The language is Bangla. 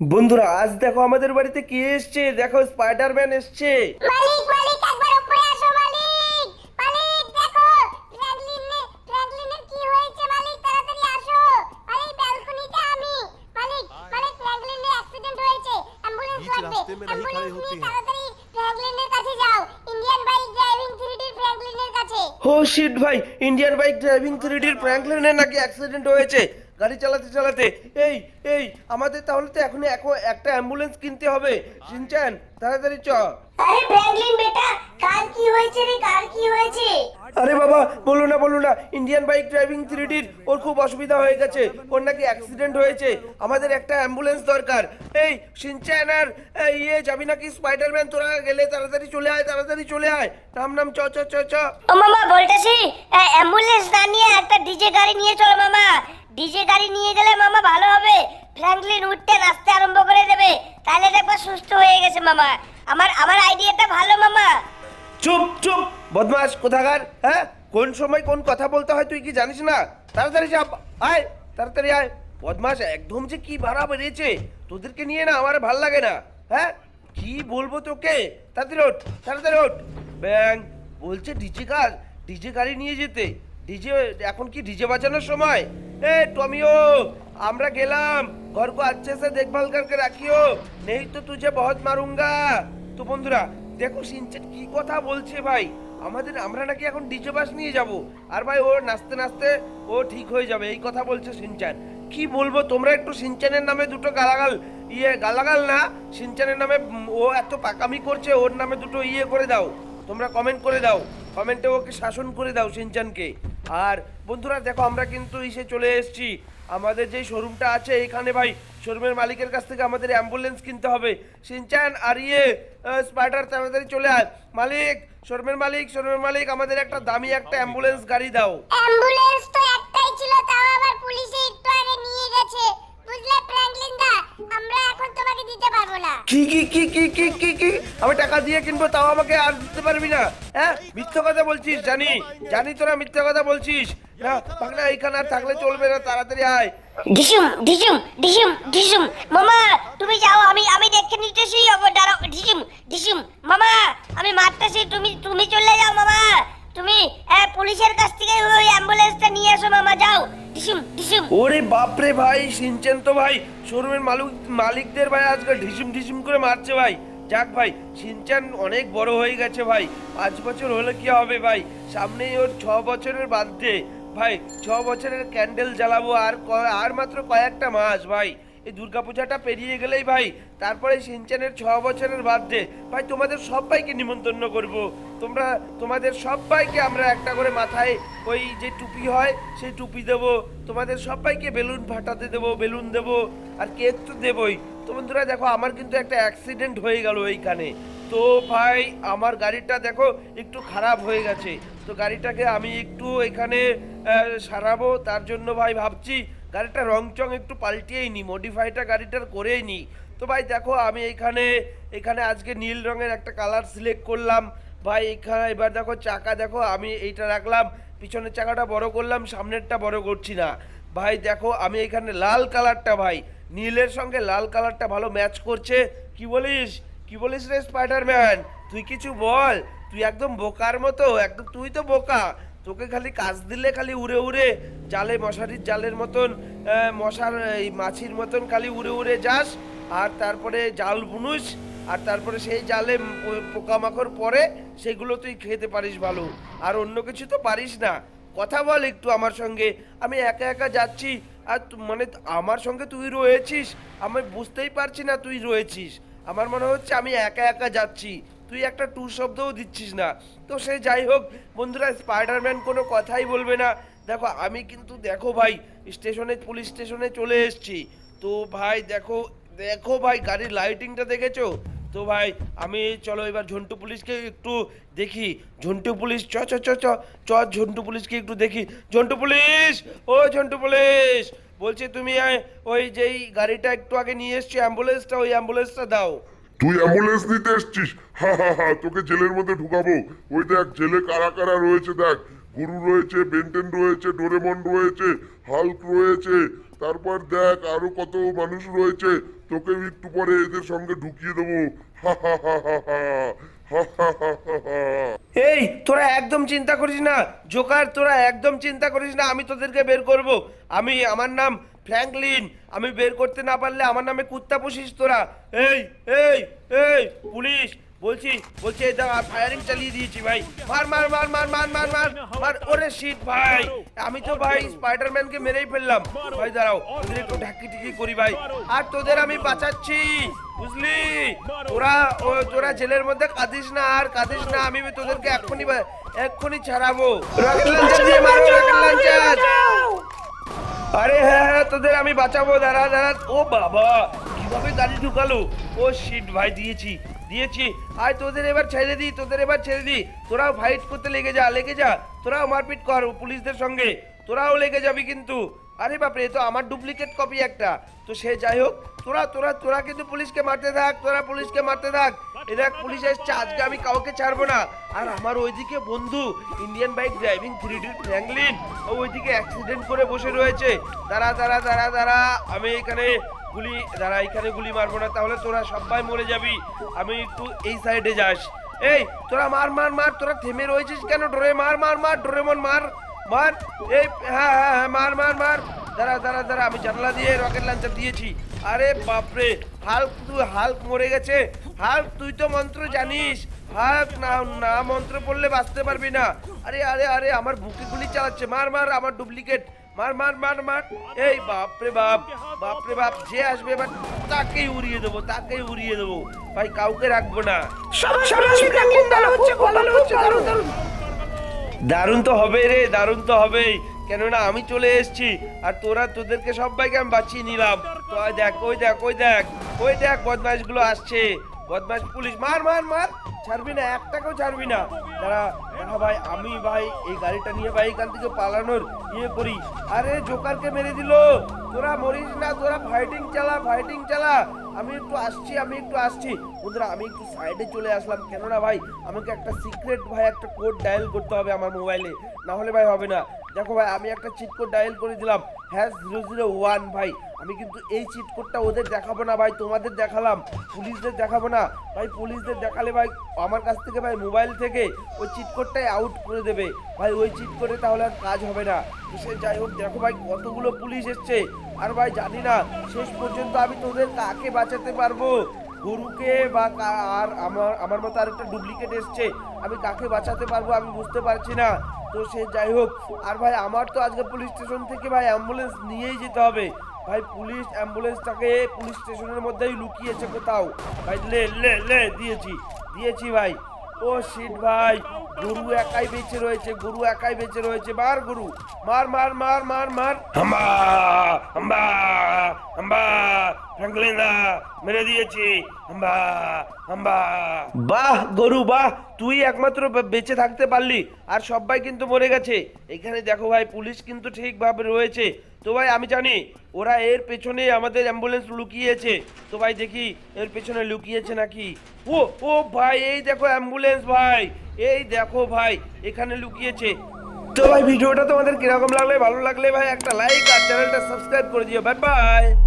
বন্ধুরা আজ দেখো আমাদের বাড়িতে কে এসছে? দেখো স্পাইডারম্যান এসছে। ইন্ডিয়ান বাইক ড্রাইভিং ও শিট ভাই। ইন্ডিয়ান বাইক ড্রাইভিং থ্রিডির ফ্র্যাঙ্কলিনের নাকি অ্যাক্সিডেন্ট হয়েছে? গাড়ি চালাতে চালাতে এই এই আমাদের তাহলে তো এখন একটা অ্যাম্বুলেন্স কিনতে হবে। সিনচান তাড়াতাড়ি চ। আরে ফ্র্যাঙ্কলিন বেটা কার কি হয়েছে রে কার কি হয়েছে? আরে বাবা বলো না বলো না ইন্ডিয়ান বাইক ড্রাইভিং থ্রিডির ওর খুব অসুবিধা হয়ে গেছে ওর নাকি অ্যাক্সিডেন্ট হয়েছে আমাদের একটা অ্যাম্বুলেন্স দরকার। এই সিনচ্যান আর এই, ইয়ে যাবি নাকি স্পাইডারম্যান তোরা গেলে তাড়াতাড়ি চলে আয় তাড়াতাড়ি চলে আয়। নাম নাম চ চ চ চ। ও মামা বলতেছি অ্যাম্বুলেন্স না নিয়ে একটা ডিজে গাড়ি নিয়ে চলো মামা। ডিজে গাড়ি নিয়ে গেলে মামা ভালো হবে। ফ্র্যাঙ্কলিন উঠতে নাচতে আরম্ভ করে দেবে। তাহলে দেখবা সুস্থ হয়ে গেছে মামা। আমার আমার আইডিয়াটা ভালো মামা। চুপ চুপ। বদমাস কোথাকার? হ্যাঁ? কোন সময় কোন কথা বলতে হয় তুই কি জানিস না? তাড়াতাড়ি চাপ আয়, তাড়াতাড়ি আয়। বদমাস একদম যে কি ভাড়া বেরিয়েছে তোদেরকে নিয়ে না আমার ভালো লাগে না। হ্যাঁ? কি বলব তোকে? তাড়াতাড়ি ওঠ তাড়াতাড়ি ওঠ। ব্যাং, বলছে ডিজে কার ডিজে গাড়ি নিয়ে যেতে। ডিজে এখন কি ডিজে বাজানোর সময়? এ, টমিও, আমরা গেলাম। ঘর কো আচ্ছে সে দেখভাল করকে রাখিও। নেই তো তুঝে বহুত মারুঙ্গা। তো বন্ধুরা, দেখো সিনচেট কি কথা বলছে ভাই। আমাদের, আমরা নাকি এখন ডিজে বাস নিয়ে যাব। আর ভাই, ও নাচতে নাচতে ও ঠিক হয়ে যাবে। এই কথা বলছে সিনচান কি বলব, তোমরা একটু সিনচানের নামে দুটো গালাগাল ইয়ে গালাগাল না। সিনচানের নামে ও এত পাকামি করছে, ওর নামে দুটো ইয়ে করে দাও। তোমরা কমেন্ট করে দাও। কমেন্টে ওকে শাসন করে দাও সিনচানকে। আর বন্ধুরা দেখো আমরা কিন্তু এসে চলে এসেছি। আমাদের যে শোরুমটা আছে এখানে ভাই শোরুমের মালিকের কাছ থেকে আমাদের অ্যাম্বুলেন্স কিনতে হবে। সিনচান আর ইয়ে স্পাইডার তাড়াতাড়ি চলে আয়। মালিক শোরুমের মালিক শোরুমের মালিক আমাদের একটা দামি একটা অ্যাম্বুলেন্স গাড়ি দাও। অ্যাম্বুলেন্স তো একটাই ছিল তাও আবার পুলিশে একটু আগে নিয়ে গেছে। বুঝলে ফ্র্যাঙ্কলিন দা আমরা এখন তোমাকে দিতে পারব না। কি কি কি কি কি কি? আমি টাকা দিয়ে কিনবো তাও আমাকে আর দিতে পারবি না। হ্যাঁ? মিথ্যা কথা বলছিস জানি। জানি তোরা মিথ্যা কথা বলছিস। না পাগলা এখানে আর থাকলে চলবে না তাড়াতাড়ি আয়। ঢিসুম ঢিসুম ঢিসুম ঢিসুম মামা তুমি যাও আমি আমি দেখে নিতেছি দাঁড়াও ঢিসুম ঢিসুম মামা আমি মারতেছি তুমি তুমি চলে যাও মামা। তুমি পুলিশের কাছ থেকে ওই অ্যাম্বুলেন্সটা নিয়ে এসো মামা যাও। ঢিসুম ঢিসুম ওরে বাপরে ভাই সিনচেন তো ভাই শোরুমের মালিক মালিকদের ভাই আজকাল ঢিসুম ঢিসুম করে মারছে ভাই। যাক ভাই, সিনচান অনেক বড় হয়ে গেছে ভাই। পাঁচ বছর হলে কি হবে ভাই? সামনেই ওর ছ বছরের বার্থডে ভাই, ছ বছরের ক্যান্ডেল জ্বালাবো আর আর মাত্র কয়েকটা মাস ভাই। এই দুর্গাপূজাটা পেরিয়ে গেলেই ভাই, তারপরে সিনচানের ছ বছরের বার্থডে ভাই, তোমাদের সবাইকে নিমন্ত্রণ করব। তোমরা, তোমাদের সবাইকে আমরা একটা করে মাথায় ওই যে টুপি হয়, সেই টুপি দেব। তোমাদের সবাইকে বেলুন ফাটাতে দেবো, বেলুন দেব। আর কেক তো দেবই। তো বন্ধুরা দেখো, আমার কিন্তু একটা অ্যাক্সিডেন্ট হয়ে গেল এইখানে। তো ভাই, আমার গাড়িটা দেখো, একটু খারাপ হয়ে গেছে। তো গাড়িটাকে আমি একটু এখানে সারাবো, তার জন্য ভাই ভাবছি গাড়িটা রং চং একটু পাল্টিয়েই নি মডিফাইটা গাড়িটার করেই নিই তো ভাই দেখো, আমি এখানে এখানে আজকে নীল রঙের একটা কালার সিলেক্ট করলাম। ভাই, এখানে এবার দেখো, চাকা দেখো, আমি এইটা রাখলাম। পিছনের চাকাটা বড় করলাম, সামনেরটা বড় করছি না। ভাই দেখো, আমি এখানে লাল কালারটা ভাই নীলের সঙ্গে লাল কালারটা ভালো ম্যাচ করছে। কি বলিস? কি বলিস রে স্পাইডারম্যান তুই কিছু বল। তুই একদম বোকার মতো, একদম তুই তো বোকা। তোকে খালি কাজ দিলে খালি উড়ে উড়ে জালে মশারির জালের মতন মশার এই মাছির মতন খালি উড়ে উড়ে যাস। আর তারপরে জাল বুনুস, আর তারপরে সেই জালে পোকামাকড় পরে সেগুলো তুই খেতে পারিস ভালো। আর অন্য কিছু তো পারিস না। কথা বল একটু আমার সঙ্গে। আমি একা একা যাচ্ছি আর মানে আমার সঙ্গে তুই রয়েছিস, আমি বুঝতেই পারছি না তুই রয়েছিস। আমার মনে হচ্ছে আমি একা একা যাচ্ছি। তুই একটা টু শব্দও দিচ্ছিস না। তো সে যাই হোক, বন্ধুরা, স্পাইডারম্যান কোনো কথাই বলবে না। দেখো, আমি কিন্তু, দেখো ভাই, স্টেশনে, পুলিশ স্টেশনে চলে এসেছি। তো ভাই, দেখো দেখো ভাই, গাড়ির লাইটিংটা দেখেছ? তো ভাই, আমি চলো এবার ঝন্টু পুলিশকে একটু দেখি। ঝন্টু পুলিশ, চ চ চ চ চ, ঝন্টু পুলিশকে একটু দেখি। ঝন্টু পুলিশ, ও ঝন্টু পুলিশ, বলছি তুমি ওই যেই গাড়িটা একটু আগে নিয়ে এসছি, অ্যাম্বুলেন্সটা, ওই অ্যাম্বুলেন্সটা দাও। তুই অ্যাম্বুলেন্স নিতে এসছিস? হা হা হা, তোকে জেলের মধ্যে ঢুকাবো। ওই দেখ, জেলে কারা কারা রয়েছে দেখ। গুরু রয়েছে, বেন্টেন রয়েছে, ডোরেমন রয়েছে, হাল্ক রয়েছে তারপর দেখ আরও কত মানুষ রয়েছে। তোকে মৃত্যু পরে এদের সঙ্গে ঢুকিয়ে দেবো। এই, তোরা একদম চিন্তা করিস না। জোকার, তোরা একদম চিন্তা করিস না, আমি তোদেরকে বের করব। আমি, আমার নাম ফ্র্যাঙ্কলিন। আমি বের করতে না পারলে আমার নামে কুত্তা পুষিস তোরা। এই এই এই, পুলিশ বলছি বলছি, এই দাঁড়া ফায়ারিং চালিয়ে দিয়েছি ভাই। মার মার মার মার মার মার মার মার, ওরে শিট ভাই। আমি তো ভাই স্পাইডারম্যানকে মেরেই ফেললাম। ভাই, দাঁড়াও, তোদের একটু ঢাকি ঢিকি করি ভাই। আর তোদের আমি বাঁচাচ্ছি, বুঝলি? তোরা, ও, তোরা জেলের মধ্যে কাঁদিস না, আর কাঁদিস না, আমি তোদেরকে এক্ষুনি এক্ষুনি ছাড়াবো। রকেট লঞ্চার দিয়ে মারো রকেট লঞ্চার আরে হ্যাঁ হ্যাঁ তোদের আমি বাঁচাবো, দাঁড়া দাঁড়া। ও বাবা, কীভাবে গাড়ি ঢুকালো? ও শিট ভাই, দিয়েছি। দিয়েছি। আয়, তোদের এবার ছেড়ে দিই তোদের এবার ছেড়ে দিই তোরাও ফাইট করতে লেগে যা লেগে যা। তোরাও মারপিট কর পুলিশদের সঙ্গে। তোরাও লেগে যাবি কিন্তু। আরে বাপরে তো আমার ডুপ্লিকেট কপি একটা। তো সে যাই হোক, তোরা তোরা তোরা কিন্তু পুলিশকে মারতে থাক, তোরা পুলিশকে মারতে থাক। এ দেখ, পুলিশ এসছে, আজকে আমি কাউকে ছাড়বো না। আর আমার ওইদিকে বন্ধু Indian bike driving three D Franklin ওইদিকে অ্যাক্সিডেন্ট করে বসে রয়েছে। দাঁড়া দাঁড়া দাঁড়া দাঁড়া, আমি এখানে গুলি দাঁড়া এখানে গুলি মারবো না, তাহলে তোরা সবাই মরে যাবি। আমি একটু এই সাইডে যাস। এই, তোরা মার মার মার, তোরা থেমে রয়েছিস কেন? ডোরে মার মার মার ডোরেমন মার মার। এই হ্যাঁ হ্যাঁ হ্যাঁ মার মার মার। দাঁড়া দাঁড়া দাঁড়া, আমি জানলা দিয়ে রকেট লঞ্চার দিয়েছি। আরে বাপরে, হাল্ক, তুই হাল্ক মরে গেছে। হাল্ক, তুই তো মন্ত্র জানিস। হাল্ক, না না মন্ত্র পড়লে বাঁচতে পারবি না। আরে আরে আরে, আমার বুকে গুলি চালাচ্ছে। মার মার, আমার ডুপ্লিকেট মার মার মার মার। এই বাপরে বাপ বাপরে বাপ, যে আসবে এবার তাকেই উড়িয়ে দেবো, তাকেই উড়িয়ে দেবো। ভাই, কাউকে রাখব না। দারুণ তো হবে রে, দারুণ তো হবেই। কেননা আমি চলে এসেছি, আর তোরা তোদেরকে সবাইকে আমি বাঁচিয়ে নিলাম। তো দেখ, ওই দেখ ওই দেখ ওই দেখ বদমাইশগুলো আসছে। বদমাইশ পুলিশ, মার মার মার। ছাড়বি না, একটাকেও ছাড়বি না। দাঁড়া দাঁড়া ভাই, আমি ভাই, এই গাড়িটা নিয়ে ভাই এখান থেকে পালানোর ইয়ে করি। আরে, জোকারকে মেরে দিল। তোরা মরিস না, তোরা ফাইটিং চালা ফাইটিং চালা। আমি একটু আসছি, আমি একটু আসছি। বন্ধুরা, আমি একটু সাইডে চলে আসলাম। কেননা ভাই, আমাকে একটা সিক্রেট ভাই, একটা কোড ডায়াল করতে হবে আমার মোবাইলে না হলে ভাই হবে না। দেখো ভাই, আমি একটা চিট কোড ডায়াল করে দিলাম। হ্যাঁ জিরো জিরো ওয়ান ভাই। আমি কিন্তু এই চিট কোডটা ওদের দেখাবো না ভাই, তোমাদের দেখালাম। পুলিশদের দেখাবো না। ভাই, পুলিশদের দেখালে ভাই, আমার কাছ থেকে ভাই মোবাইল থেকে ওই চিট কোডটাই আউট করে দেবে। ভাই, ওই চিট কোডে তাহলে আর কাজ হবে না। সে যাই হোক, দেখো ভাই, কতগুলো পুলিশ এসছে। আর ভাই, জানি না, শেষ পর্যন্ত আমি তোদের কাকে বাঁচাতে পারব? গরুকে বা আর আমার আমার মতো আর একটা ডুপ্লিকেট এসছে, আমি কাকে বাঁচাতে পারব আমি বুঝতে পারছি না। তো সে যাই হোক, আর ভাই আমার তো আজকে পুলিশ স্টেশন থেকে ভাই অ্যাম্বুলেন্স নিয়েই যেতে হবে। ভাই পুলিশ অ্যাম্বুলেন্সটাকে পুলিশ স্টেশনের মধ্যেই লুকিয়েছে কোথাও। ভাই লে লে লে, দিয়েছি দিয়েছি ভাই। ও শিট ভাই গরু একাই বেঁচে রয়েছে গরু একাই বেঁচে রয়েছে। মার গরু মার মার মার মার মার। হাম্বা হাম্বা হাম্বা ফ্র্যাঙ্কলিনা মেরে দিয়েছি। হাম্বা হাম্বা। বাহ গরু বাহ তুই একমাত্র বেঁচে থাকতে পারলি আর সবাই কিন্তু মরে গেছে। এখানে দেখো ভাই পুলিশ কিন্তু ঠিকভাবে রয়েছে। তো ভাই আমি জানি ওরা এর পেছনে আমাদের অ্যাম্বুলেন্স লুকিয়েছে। তো ভাই দেখি এর পেছনে লুকিয়েছে নাকি? ও ও ভাই এই দেখো অ্যাম্বুলেন্স ভাই। এই দেখো ভাই, এখানে লুকিয়েছে। তো ভাই, ভিডিওটা তোমাদের কীরকম লাগলে, ভালো লাগলে ভাই, একটা লাইক আর চ্যানেলটা সাবস্ক্রাইব করে দিও। Bye bye